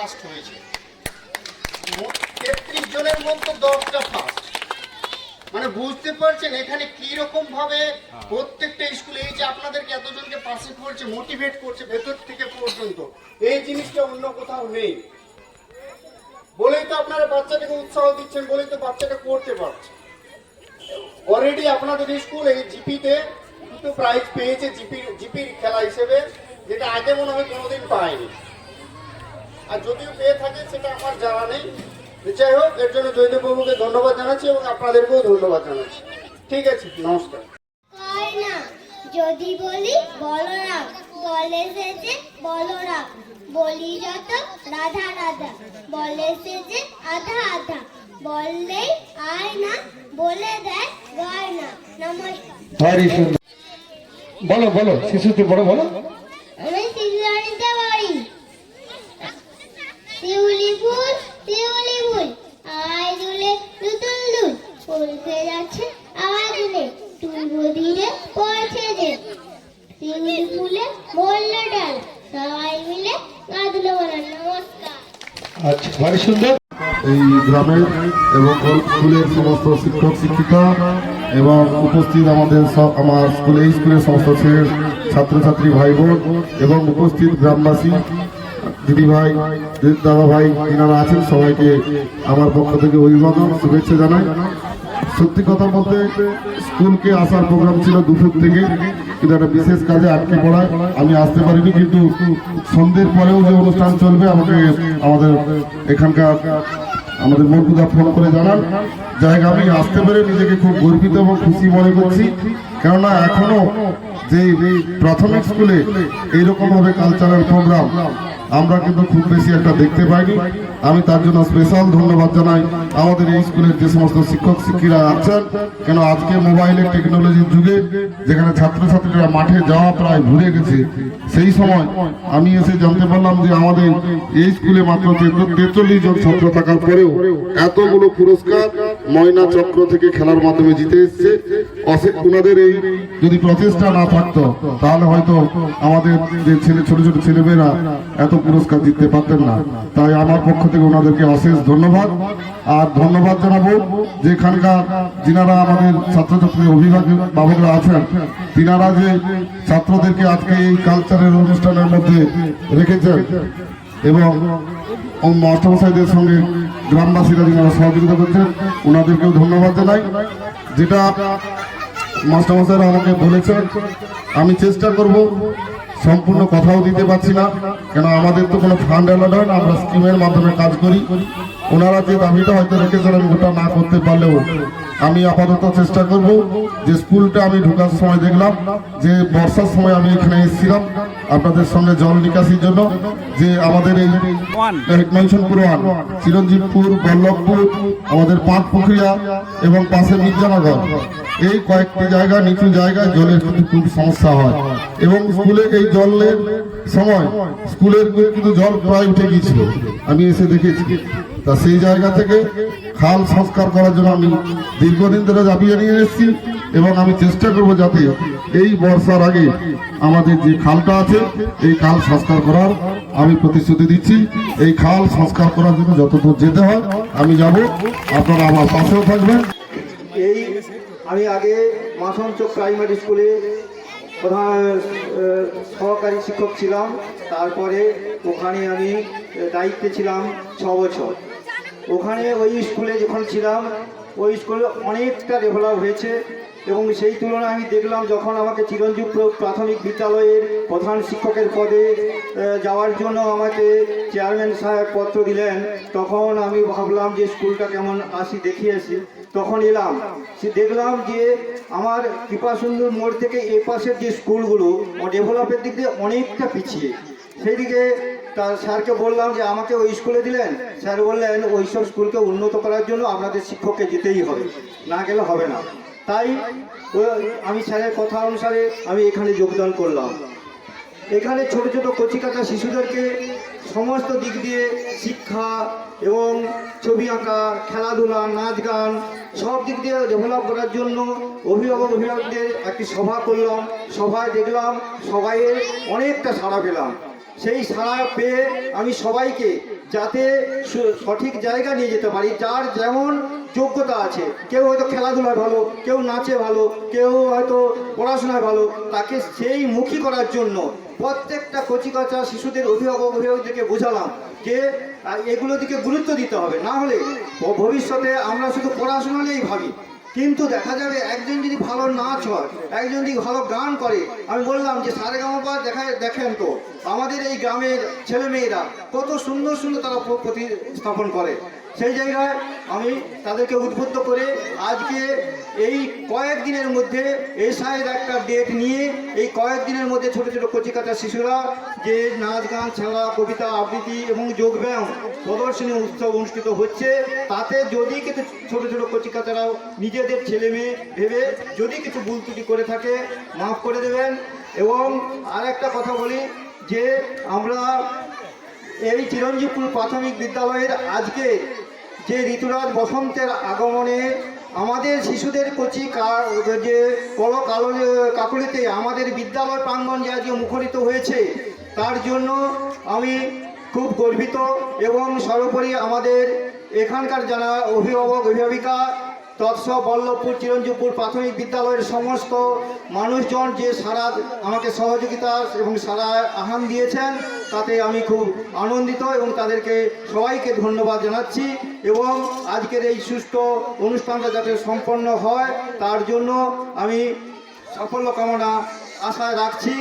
First হয়েছে। তেত্রিশ জনের মধ্যে দশটা ফার্স্ট মানে বুঝতে পারছেন এখানে কি রকম ভাবে প্রত্যেকটা স্কুলে এই যে আপনাদেরকে এতজনকে পাশে করছে মোটিভেট করছে ভেতর থেকে পর্যন্ত এই জিনিসটা অন্য কোথাও নেই। বলেই তো আপনারা বাচ্চাটাকে উৎসাহ দিচ্ছেন বলেই তো বাচ্চাটা করতে পারছে। অলরেডি আপনাদের স্কুল এই জিপিতে দুটো প্রাইজ পেয়েছে জিপি জিপির খেলা হিসেবে যেটা আগে মনে হয় কোনোদিন পায়নি। আর যদিও পেয়ে থাকে সেটা আমার জানা নেই। যাই হোক এর জন্য জয়দেব বাবুকে ধন্যবাদ জানাচ্ছি এবং আপনাদেরকেও ধন্যবাদ জানাচ্ছি। ঠিক আছে নমস্কার। কয় না যদি বলি বলরাম বলে সেজে বলরাম বলি যত রাধা রাধা বলে সেজে আধা আধা বললেই আয় না বলে দেয় গায় না। নমস্কার। বলো বলো শিশুটি বড় বলো আমি শিশুরানিতে বাড়ি শিউলি ফুল ফুল, আয় দুলে দুল। ফুলতে যাচ্ছে আওয়াজ নেই তুলবো ধীরে পড়ছে যে। শিউলি ফুলে ডাল, সবাই মিলে বলার নমস্কার। আচ্ছা সুন্দর। এই গ্রামের এবং স্কুলের সমস্ত শিক্ষক, শিক্ষিকা এবং উপস্থিত আমাদের সব আমার স্কুল স্কুলের সমস্ত ছাত্রছাত্রী, ভাই বোন এবং উপস্থিত গ্রামবাসী দিদি ভাই, দাদা ভাই, এনারা আছেন, সবাইকে আমার পক্ষ থেকে অভিবাদন শুভেচ্ছা জানাই। সত্যি কথা বলতে, স্কুলকে আসার প্রোগ্রাম ছিল দুপুর থেকে, কিন্তু একটা বিশেষ কাজে আটকে পড়ায়। আমি আসতে পারিনি, কিন্তু সন্ধ্যের পরেও যে অনুষ্ঠান চলবে, আমাকে, আমাদের এখানকার, আমাদের মন্টুদা ফোন করে জানান। জায়গা আমি আসতে পেরে নিজেকে খুব গর্বিত এবং খুশি মনে করছি। কেননা এখনও যে প্রাথমিক স্কুলে এইরকমভাবে কালচারাল প্রোগ্রাম আমরা কিন্তু খুব বেশি একটা দেখতে পাইনি। আমি তার জন্য স্পেশাল ধন্যবাদ জানাই। আমাদের এই স্কুলের যে সমস্ত শিক্ষক শিক্ষিরা আছেন, কেন আজকে মোবাইলের টেকনোলজির যুগে যেখানে ছাত্রছাত্রীরা মাঠে যাওয়া প্রায় ভুলে গেছে, সেই সময় আমি এসে জানতে পারলাম যে আমাদের এই স্কুলে মাত্র তেতাল্লিশ জন ছাত্র থাকার পরেও এতগুলো পুরস্কার ময়না চক্র থেকে খেলার মাধ্যমে জিতে এসছে। ওনাদের এই যদি প্রচেষ্টা না থাকতো, তাহলে হয়তো আমাদের যে ছেলে, ছোট ছোট ছেলেমেয়েরা এত পুরস্কার জিততে পারতেন না। তাই আমার পক্ষ থেকে ওনাদেরকে অশেষ ধন্যবাদ। আর ধন্যবাদ জানাব যে এখানকার যিনারা আমাদের ছাত্রছাত্রী অভিভাবক বাবকরা আছেন, তিনারা যে ছাত্রদেরকে আজকে এই কালচারের অনুষ্ঠানের মধ্যে রেখেছেন। এবং মাস্টারমশাইদের সঙ্গে গ্রামবাসীরা যারা সহযোগিতা করছেন, ওনাদেরকেও ধন্যবাদ জানাই। যেটা মাস্টারমশাইরা আমাকে বলেছেন, আমি চেষ্টা করব, সম্পূর্ণ কথাও দিতে পারছি না। কেন, আমাদের তো কোনো ফান্ড অ্যালার্ট হয় না, আমরা স্কিমের মাধ্যমে কাজ করি। ওনারা যে দাবিটা হয়তো রেখেছেন আমি ওটা না করতে পারলেও আমি আপাতত চেষ্টা করব যে স্কুলটা আমি ঢোকার সময় দেখলাম যে বর্ষার সময় আমি এখানে এসেছিলাম আপনাদের সঙ্গে জল নিকাশির জন্য যে আমাদের এই মনসুনপুর ওয়ান চিরঞ্জীবপুর বল্লভপুর আমাদের পাঁচ পুকুরিয়া এবং পাশে মির্জানগর। এই কয়েকটি জায়গা নিচু জায়গায় জলের কিন্তু খুব সমস্যা হয় এবং স্কুলে এই জলের সময় স্কুলের কিন্তু জল প্রায় উঠে গিয়েছিল। আমি এসে দেখেছি। তা সেই জায়গা থেকে খাল সংস্কার করার জন্য আমি দীর্ঘদিন ধরে দাবি জানিয়ে এসেছি এবং আমি চেষ্টা করব যাতে এই বর্ষার আগে আমাদের যে খালটা আছে, এই খাল সংস্কার করার আমি প্রতিশ্রুতি দিচ্ছি। এই খাল সংস্কার করার জন্য যতদূর যেতে হয়, আমি যাব। আপনারা আমার পাশেও থাকবেন। এই আমি আগে মাসঞ্চক প্রাইমারি স্কুলে প্রধান সহকারী শিক্ষক ছিলাম। তারপরে ওখানে আমি দায়িত্বে ছিলাম ছ বছর। ওখানে ওই স্কুলে যখন ছিলাম, ওই স্কুলে অনেকটা ডেভেলপ হয়েছে এবং সেই তুলনায় আমি দেখলাম যখন আমাকে চিরঞ্জীব প্রাথমিক বিদ্যালয়ের প্রধান শিক্ষকের পদে যাওয়ার জন্য আমাকে চেয়ারম্যান সাহেব পত্র দিলেন, তখন আমি ভাবলাম যে স্কুলটা কেমন আসি, দেখি আসি। তখন এলাম। সে দেখলাম যে আমার কৃপাসুন্দর মোড় থেকে এ পাশের যে স্কুলগুলো ডেভেলপের দিক দিয়ে অনেকটা পিছিয়ে। সেই দিকে তার স্যারকে বললাম যে আমাকে ওই স্কুলে দিলেন। স্যার বললেন ওই সব স্কুলকে উন্নত করার জন্য আপনাদের শিক্ষককে যেতেই হবে। না গেলে হবে না। তাই আমি স্যারের কথা অনুসারে আমি এখানে যোগদান করলাম। এখানে ছোট ছোট কচিকাটা শিশুদেরকে সমস্ত দিক দিয়ে শিক্ষা এবং ছবি আঁকা, খেলাধুলা, নাচ গান, সব দিক দিয়ে ডেভেলপ করার জন্য অভিভাবক অভিভাবকদের একটি সভা করলাম। সভায় দেখলাম সবাইয়ের অনেকটা সাড়া পেলাম। সেই সাড়া পেয়ে আমি সবাইকে যাতে সঠিক জায়গা নিয়ে যেতে পারি, যার যেমন যোগ্যতা আছে। কেউ হয়তো খেলাধুলায় ভালো, কেউ নাচে ভালো, কেউ হয়তো পড়াশোনায় ভালো, তাকে সেই মুখী করার জন্য প্রত্যেকটা কচিকাচা শিশুদের অভিভাবক, অভিভাবকদেরকে বোঝালাম যে এগুলো দিকে গুরুত্ব দিতে হবে। না হলে ভবিষ্যতে আমরা শুধু পড়াশোনা নিয়েই ভাবি। কিন্তু দেখা যাবে একজন যদি ভালো নাচ হয়, একজন যদি ভালো গান করে, আমি বললাম যে সারে গামাপা দেখা, দেখেন তো, আমাদের এই গ্রামের ছেলেমেয়েরা কত সুন্দর সুন্দর তারা প্রতি প্রতিস্থাপন করে। সেই জায়গায় আমি তাদেরকে উদ্বুদ্ধ করে আজকে এই কয়েকদিনের মধ্যে এসআইয়ের একটা ডেট নিয়ে এই কয়েকদিনের মধ্যে ছোট ছোট কচিকাচা শিশুরা যে নাচ, গান খেলা কবিতা, আবৃত্তি এবং যোগব্যায়াম প্রদর্শনী উৎসব অনুষ্ঠিত হচ্ছে, তাতে যদি কিছু ছোট ছোট কচিকাচারাও নিজেদের ছেলে মেয়ে ভেবে যদি কিছু ভুল ত্রুটি করে থাকে, মাফ করে দেবেন। এবং আর একটা কথা বলি যে আমরা এই চিরঞ্জীবপুর প্রাথমিক বিদ্যালয়ের আজকে যে ঋতুরাজ বসন্তের আগমনে আমাদের শিশুদের কচি যে কল কালো কাকুলিতে আমাদের বিদ্যালয় প্রাঙ্গণ যে আজকে মুখরিত হয়েছে, তার জন্য আমি খুব গর্বিত এবং সর্বোপরি আমাদের এখানকার যারা অভিভাবক, অভিভাবিকা তৎস বল্লভপুর চিরঞ্জীবপুর প্রাথমিক বিদ্যালয়ের সমস্ত মানুষজন যে সারা আমাকে সহযোগিতা এবং সারা আহ্বান দিয়েছেন, তাতে আমি খুব আনন্দিত এবং তাদেরকে সবাইকে ধন্যবাদ জানাচ্ছি এবং আজকের এই সুষ্ঠু অনুষ্ঠানটা যাতে সম্পন্ন হয়, তার জন্য আমি সাফল্য কামনা আশায় রাখছি।